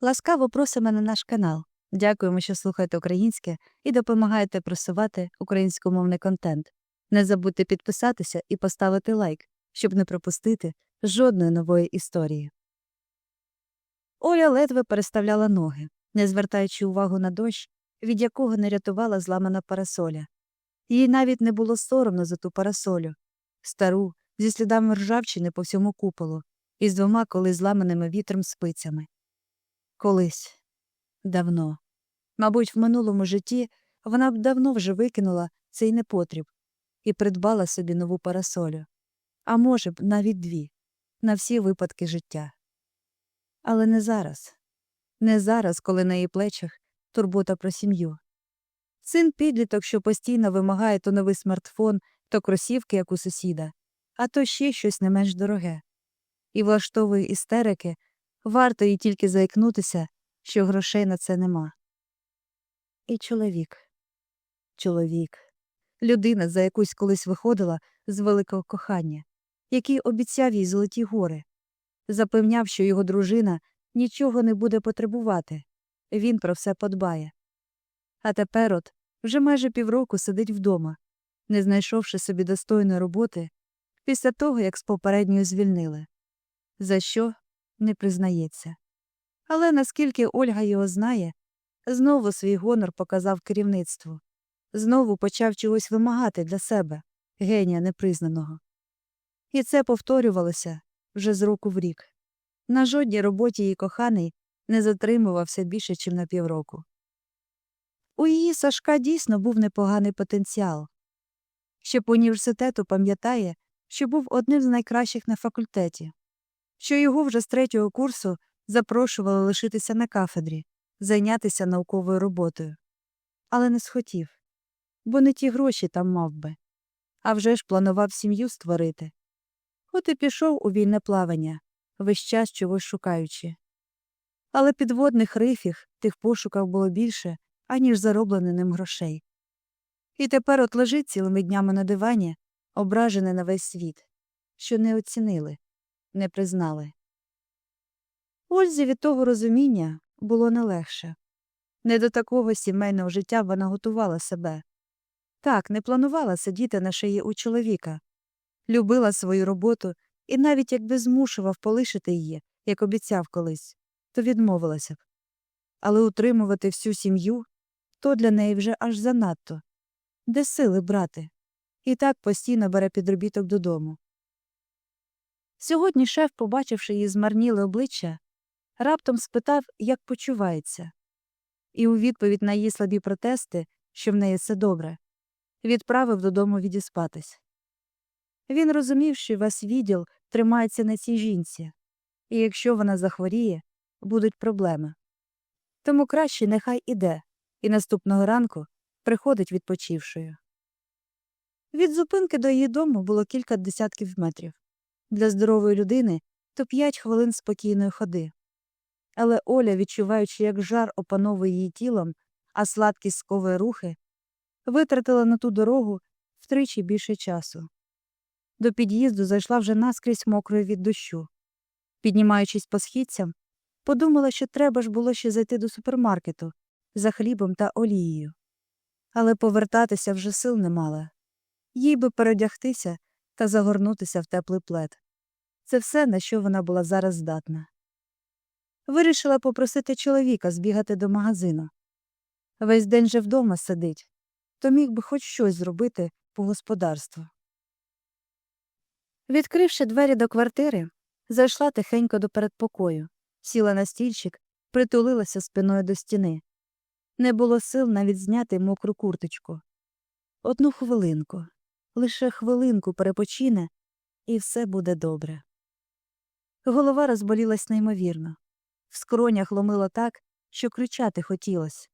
Ласкаво просимо на наш канал. Дякуємо, що слухаєте українське і допомагаєте просувати українськомовний контент. Не забудьте підписатися і поставити лайк, щоб не пропустити жодної нової історії. Оля ледве переставляла ноги, не звертаючи увагу на дощ, від якого не рятувала зламана парасоля. Їй навіть не було соромно за ту парасолю, стару, зі слідами ржавчини по всьому куполу, і з двома колись зламаними вітром спицями. Колись. Давно. Мабуть, в минулому житті вона б давно вже викинула цей непотріб і придбала собі нову парасолю, а може б, навіть дві, на всі випадки життя. Але не зараз. Не зараз, коли на її плечах турбота про сім'ю. Син підліток, що постійно вимагає то новий смартфон, то кросівки, як у сусіда, а то ще щось не менш дороге. І влаштовує істерики, варто їй тільки заікнутися, що грошей на це нема. І чоловік. Чоловік. Людина, за якусь колись виходила з великого кохання, який обіцяв їй золоті гори, запевняв, що його дружина нічого не буде потребувати, він про все подбає. А тепер от вже майже півроку сидить вдома, не знайшовши собі достойної роботи після того, як з попередньої звільнили. За що не признається. Але наскільки Ольга його знає, знову свій гонор показав керівництву, знову почав чогось вимагати для себе, генія непризнаного. І це повторювалося вже з року в рік. На жодній роботі її коханий не затримувався більше, ніж на півроку. У її Сашка дійсно був непоганий потенціал. Ще по університету пам'ятає, що був одним з найкращих на факультеті, що його вже з третього курсу запрошували лишитися на кафедрі, зайнятися науковою роботою. Але не схотів, бо не ті гроші там мав би. А вже ж планував сім'ю створити. От і пішов у вільне плавання, весь час чогось шукаючи. Але підводних рифів тих пошуках було більше, аніж зароблених ним грошей. І тепер от лежить цілими днями на дивані, ображене на весь світ, що не оцінили, не признали. Ользі від того розуміння було не легше. Не до такого сімейного життя вона готувала себе. Так, не планувала сидіти на шиї у чоловіка, любила свою роботу і навіть якби змушував полишити її, як обіцяв колись, то відмовилася б. Але утримувати всю сім'ю то для неї вже аж занадто. Де сили брати? І так постійно бере підробіток додому. Сьогодні шеф, побачивши її змарніле обличчя, раптом спитав, як почувається, і у відповідь на її слабі протести, що в неї все добре, відправив додому відіспатись. Він розумів, що весь відділ тримається на цій жінці, і якщо вона захворіє, будуть проблеми. Тому краще нехай іде, і наступного ранку приходить відпочившою. Від зупинки до її дому було кілька десятків метрів. Для здорової людини то п'ять хвилин спокійної ходи. Але Оля, відчуваючи, як жар опановує її тілом, а сладкість сковує рухи, витратила на ту дорогу втричі більше часу. До під'їзду зайшла вже наскрізь мокрою від дощу. Піднімаючись по східцям, подумала, що треба ж було ще зайти до супермаркету за хлібом та олією. Але повертатися вже сил не мала. Їй би передягтися та загорнутися в теплий плед. Це все, на що вона була зараз здатна. Вирішила попросити чоловіка збігати до магазину. Весь день же вдома сидить, то міг би хоч щось зробити по господарству. Відкривши двері до квартири, зайшла тихенько до передпокою, сіла на стільчик, притулилася спиною до стіни. Не було сил навіть зняти мокру курточку. Одну хвилинку, лише хвилинку перепочине, і все буде добре. Голова розболілась неймовірно. В скронях ломило так, що кричати хотілося.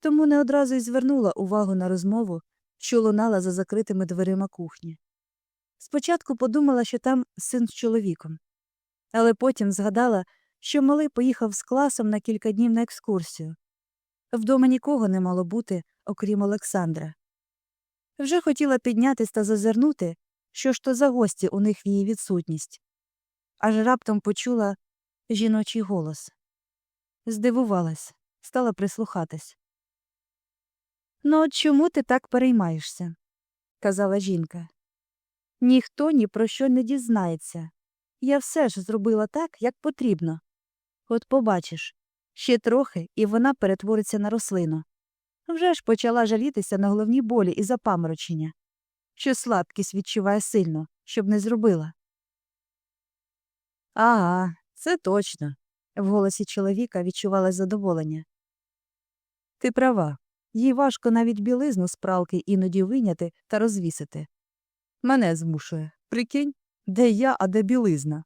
Тому не одразу й звернула увагу на розмову, що лунала за закритими дверима кухні. Спочатку подумала, що там син з чоловіком, але потім згадала, що малий поїхав з класом на кілька днів на екскурсію. Вдома нікого не мало бути, окрім Олександра. Вже хотіла піднятись та зазирнути, що ж то за гості у них в її відсутність. Аж раптом почула жіночий голос. Здивувалась, стала прислухатись. Ну, от чому ти так переймаєшся? казала жінка. Ніхто ні про що не дізнається. Я все ж зробила так, як потрібно. От побачиш, ще трохи, і вона перетвориться на рослину. Вже ж почала жалітися на головні болі і запаморочення, що слабкість відчуває сильно, щоб не зробила. Ага, це точно. В голосі чоловіка відчувалось задоволення. Ти права. Їй важко навіть білизну з пралки іноді виняти та розвісити. Мене змушує. Прикинь, де я, а де білизна.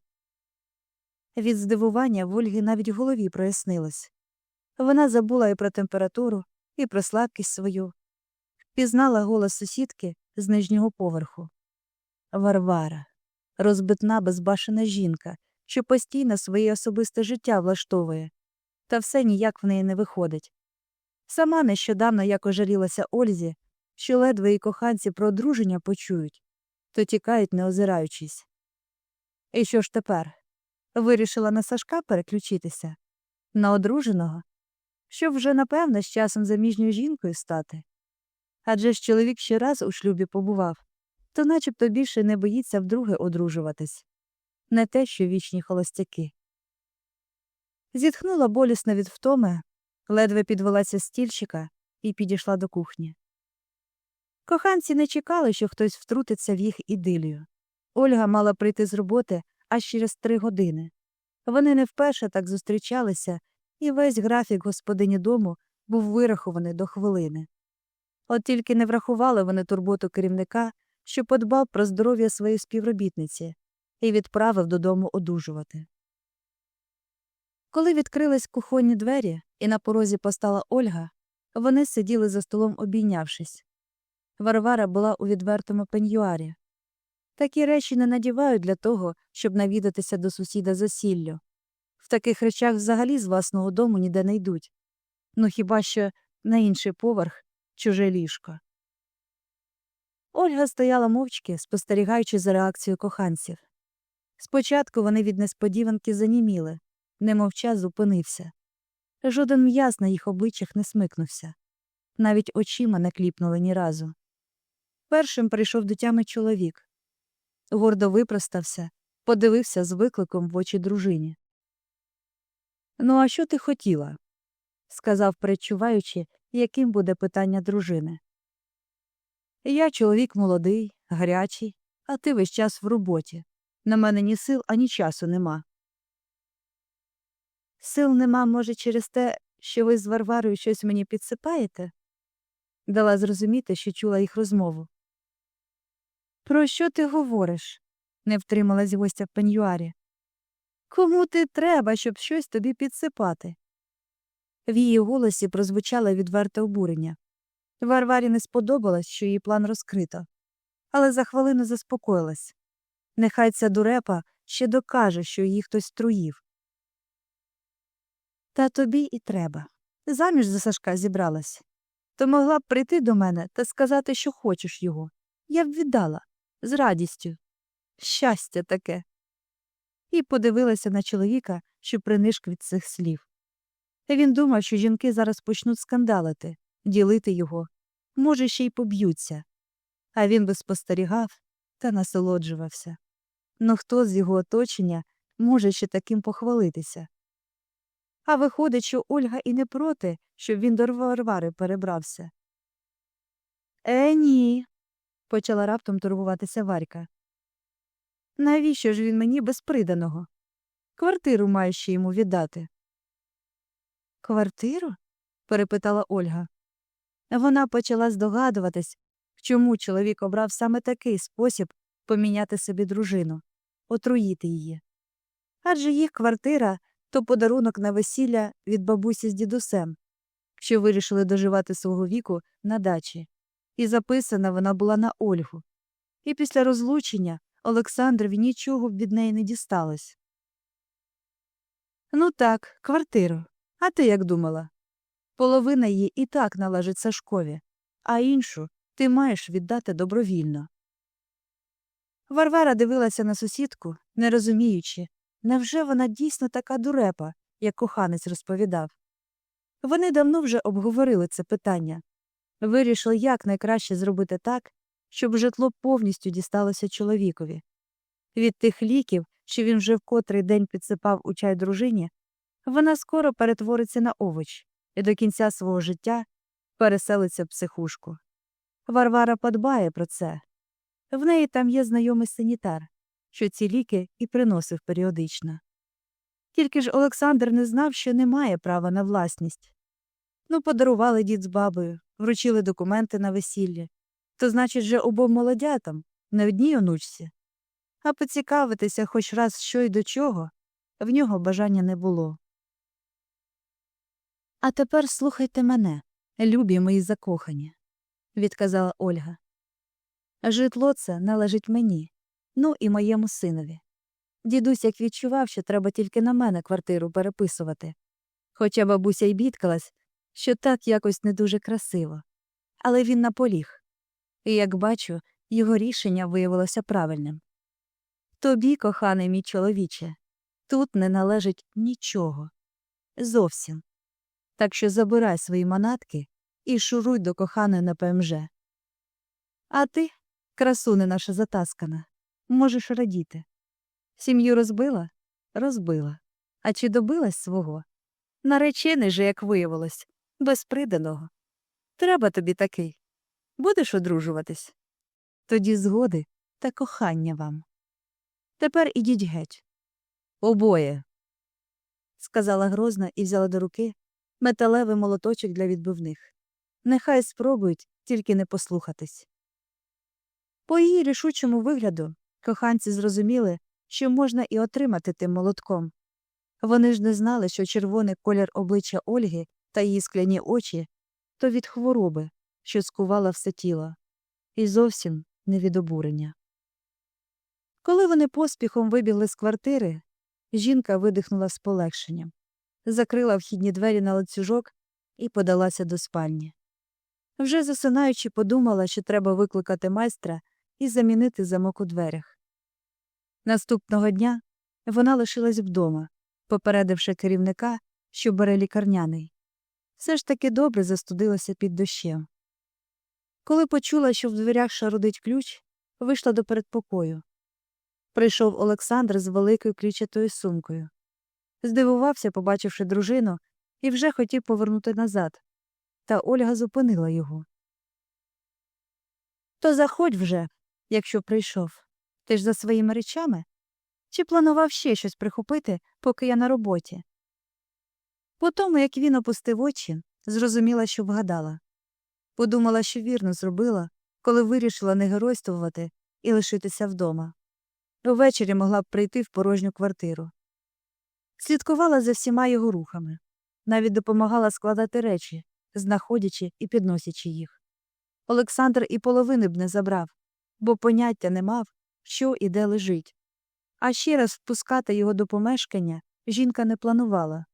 Від здивування в Ольги навіть в голові прояснилось. Вона забула і про температуру, і про слабкість свою. Пізнала голос сусідки з нижнього поверху. Варвара, розбитна безбашена жінка, що постійно своє особисте життя влаштовує, та все ніяк в неї не виходить. Сама нещодавно як ожалілася Ользі, що ледве її коханці про одруження почують, то тікають, не озираючись. І що ж тепер? Вирішила на Сашка переключитися? На одруженого? Щоб вже, напевно, з часом заміжньою жінкою стати. Адже ж чоловік ще раз у шлюбі побував, то начебто більше не боїться вдруге одружуватись. Не те, що вічні холостяки. Зітхнула болісно від втоми, ледве підвелася з стільчика і підійшла до кухні. Коханці не чекали, що хтось втрутиться в їх ідилію. Ольга мала прийти з роботи аж через три години. Вони не вперше так зустрічалися, і весь графік господині дому був вирахований до хвилини. От тільки не врахували вони турботу керівника, що подбав про здоров'я своєї співробітниці і відправив додому одужувати. Коли відкрились кухонні двері і на порозі постала Ольга, вони сиділи за столом обійнявшись. Варвара була у відвертому пеньюарі. Такі речі не надівають для того, щоб навідатися до сусіда за сіллю. В таких речах взагалі з власного дому ніде не йдуть. Ну хіба що на інший поверх чуже ліжко. Ольга стояла мовчки, спостерігаючи за реакцією коханців. Спочатку вони від несподіванки заніміли, немов час зупинився. Жоден м'яз на їх обличчях не смикнувся. Навіть очима не кліпнули ні разу. Першим прийшов до тями чоловік. Гордо випростався, подивився з викликом в очі дружині. Ну, а що ти хотіла? сказав, перечуваючи, яким буде питання дружини. Я чоловік молодий, гарячий, а ти весь час в роботі. На мене ні сил, ані часу нема. Сил нема, може, через те, що ви з Варварою щось мені підсипаєте? Дала зрозуміти, що чула їх розмову. Про що ти говориш? не втрималась гостя в пеньюарі. Кому ти треба, щоб щось тобі підсипати? В її голосі прозвучало відверте обурення. Варварі не сподобалось, що її план розкрито, але за хвилину заспокоїлась. Нехай ця дурепа ще докаже, що її хтось труїв. Та тобі і треба. Заміж за Сашка зібралась. То могла б прийти до мене та сказати, що хочеш його. Я б віддала з радістю. Щастя таке. І подивилася на чоловіка, що принишк від цих слів. Він думав, що жінки зараз почнуть скандалити, ділити його, може, ще й поб'ються. А він би спостерігав та насолоджувався. Ну хто з його оточення може ще таким похвалитися? А виходить, що Ольга і не проти, щоб він до Варвари перебрався. Е, ні, почала раптом турбуватися Варька. Навіщо ж він мені без приданого? Квартиру має ще йому віддати. Квартиру? перепитала Ольга. Вона почала здогадуватись, чому чоловік обрав саме такий спосіб поміняти собі дружину, отруїти її. Адже їх квартира то подарунок на весілля від бабусі з дідусем, що вирішили доживати свого віку на дачі, і записана вона була на Ольгу. І після розлучення Олександрові нічого б від неї не дісталось. Ну так, квартиру. А ти як думала? Половина її і так належить Сашкові, а іншу ти маєш віддати добровільно. Варвара дивилася на сусідку, не розуміючи, невже вона дійсно така дурепа, як коханець розповідав. Вони давно вже обговорили це питання, вирішили, як найкраще зробити так, щоб житло повністю дісталося чоловікові. Від тих ліків, що він вже в котрий день підсипав у чай дружині, вона скоро перетвориться на овоч і до кінця свого життя переселиться в психушку. Варвара подбає про це. В неї там є знайомий санітар, що ці ліки і приносив періодично. Тільки ж Олександр не знав, що не має права на власність. Ну, подарували дід з бабою, вручили документи на весілля. То значить, же обом молодятам, не одній онучці. А поцікавитися хоч раз що й до чого, в нього бажання не було. А тепер слухайте мене, любі мої закохані, відказала Ольга. Житло це належить мені, ну і моєму синові. Дідусь як відчував, що треба тільки на мене квартиру переписувати. Хоча бабуся й бідкалась, що так якось не дуже красиво. Але він наполіг. І, як бачу, його рішення виявилося правильним. Тобі, коханий мій чоловіче, тут не належить нічого. Зовсім. Так що забирай свої манатки і шуруй до коханої на ПМЖ. А ти, красуне наша затаскана, можеш радіти. Сім'ю розбила? Розбила. А чи добилась свого? Наречений же, як виявилось, без приданого. Треба тобі такий. Будеш одружуватись? Тоді згоди та кохання вам. Тепер ідіть геть. Обоє. сказала грозно і взяла до руки металевий молоточок для відбивних. Нехай спробують тільки не послухатись. По її рішучому вигляду коханці зрозуміли, що можна і отримати тим молотком. Вони ж не знали, що червоний колір обличчя Ольги та її скляні очі то від хвороби, що скувала все тіло, і зовсім не від обурення. Коли вони поспіхом вибігли з квартири, жінка видихнула з полегшенням, закрила вхідні двері на ланцюжок і подалася до спальні. Вже засинаючи, подумала, що треба викликати майстра і замінити замок у дверях. Наступного дня вона лишилась вдома, попередивши керівника, що бере лікарняний. Все ж таки добре застудилася під дощем. Коли почула, що в дверях шарудить ключ, вийшла до передпокою. Прийшов Олександр з великою ключатою сумкою. Здивувався, побачивши дружину, і вже хотів повернути назад. Та Ольга зупинила його. То заходь вже, якщо прийшов. Ти ж за своїми речами? Чи планував ще щось прихопити, поки я на роботі? По тому, як він опустив очі, зрозуміла, що вгадала. Подумала, що вірно зробила, коли вирішила не геройствувати і лишитися вдома. Увечері могла б прийти в порожню квартиру. Слідкувала за всіма його рухами, навіть допомагала складати речі, знаходячи і підносячи їх. Олександр і половини б не забрав, бо поняття не мав, що і де лежить. А ще раз впускати його до помешкання жінка не планувала.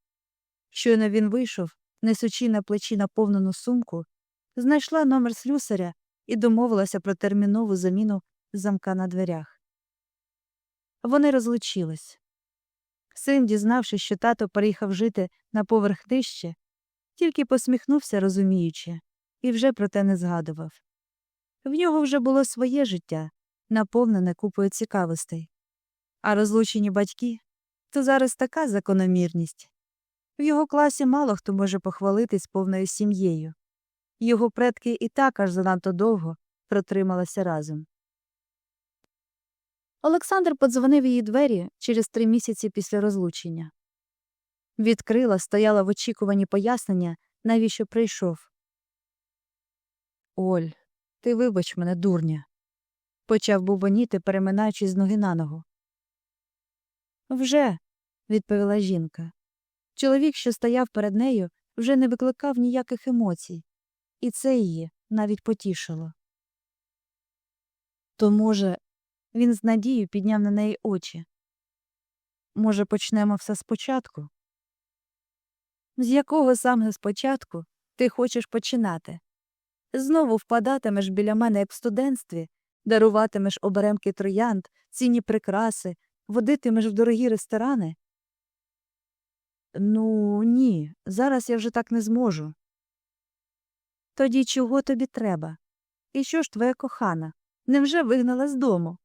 Щойно він вийшов, несучи на плечі наповнену сумку, знайшла номер слюсаря і домовилася про термінову заміну замка на дверях. Вони розлучились. Син, дізнавшись, що тато переїхав жити на поверх нижче, тільки посміхнувся, розуміючи, і вже про те не згадував. В нього вже було своє життя, наповнене купою цікавостей. А розлучені батьки то зараз така закономірність. В його класі мало хто може похвалитись повною сім'єю. Його предки і так аж занадто довго протрималися разом. Олександр подзвонив її двері через три місяці після розлучення. Відкрила, стояла в очікуванні пояснення, навіщо прийшов. Оль, ти вибач мене, дурня, почав бубоніти, переминаючись з ноги на ногу. Вже, відповіла жінка. Чоловік, що стояв перед нею, вже не викликав ніяких емоцій, і це її навіть потішило. То, може, він з надією підняв на неї очі. Може, почнемо все спочатку? З якого саме спочатку ти хочеш починати? Знову впадатимеш біля мене як в студентстві, даруватимеш оберемки троянд, цінні прикраси, водитимеш в дорогі ресторани? Ну, ні, зараз я вже так не зможу. Тоді чого тобі треба? І що ж твоя кохана? Невже вигнала з дому?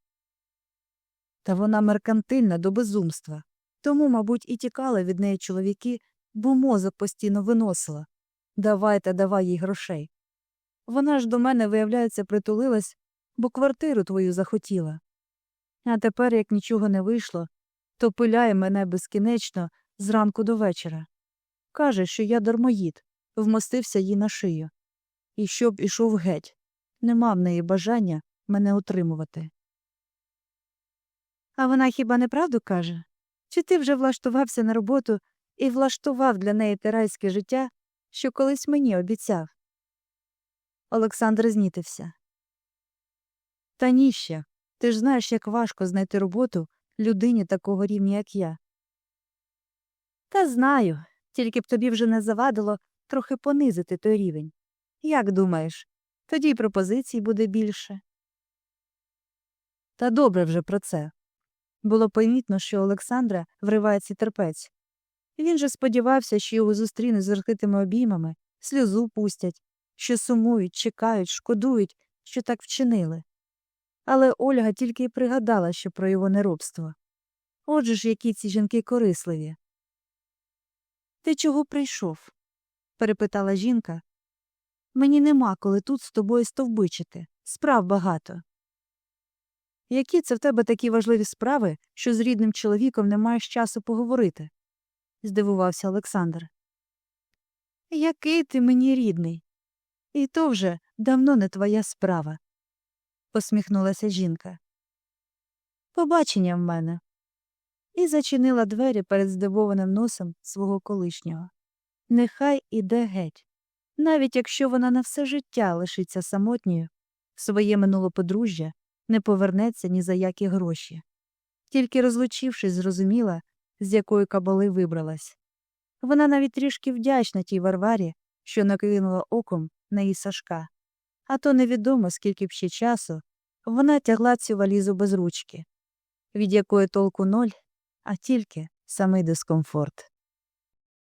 Та вона меркантильна до безумства. Тому, мабуть, і тікали від неї чоловіки, бо мозок постійно виносила. Давай та давай їй грошей. Вона ж до мене, виявляється, притулилась, бо квартиру твою захотіла. А тепер, як нічого не вийшло, то пиляє мене безкінечно зранку до вечора. Каже, що я дармоїд, вмостився їй на шию. І щоб ішов геть. Нема в неї бажання мене утримувати. А вона хіба не правду каже? Чи ти вже влаштувався на роботу і влаштував для неї те райське життя, що колись мені обіцяв? Олександр знітився. Та ніще. Ти ж знаєш, як важко знайти роботу людині такого рівня, як я. Та знаю, тільки б тобі вже не завадило трохи понизити той рівень. Як думаєш, тоді й пропозицій буде більше. Та добре вже про це. Було помітно, що Олександра вривається терпець. Він же сподівався, що його зустрінуть з розкритими обіймами, сльозу пустять, що сумують, чекають, шкодують, що так вчинили. Але Ольга тільки й пригадала, що про його неробство. Отже ж, які ці жінки корисливі. Ти чого прийшов? перепитала жінка. Мені нема коли тут з тобою стовбичити. Справ багато. Які це в тебе такі важливі справи, що з рідним чоловіком не маєш часу поговорити? здивувався Олександр. Який ти мені рідний? І то вже давно не твоя справа, посміхнулася жінка. Побачення в мене. І зачинила двері перед здивованим носом свого колишнього. Нехай іде геть. Навіть якщо вона на все життя лишиться самотньою, своє минуле подружжя не повернеться ні за які гроші. Тільки розлучившись, зрозуміла, з якої кабали вибралась. Вона навіть трішки вдячна тій Варварі, що накинула оком на її Сашка. А то невідомо, скільки б ще часу вона тягла цю валізу без ручки, від якої толку ноль, а тільки самий дискомфорт.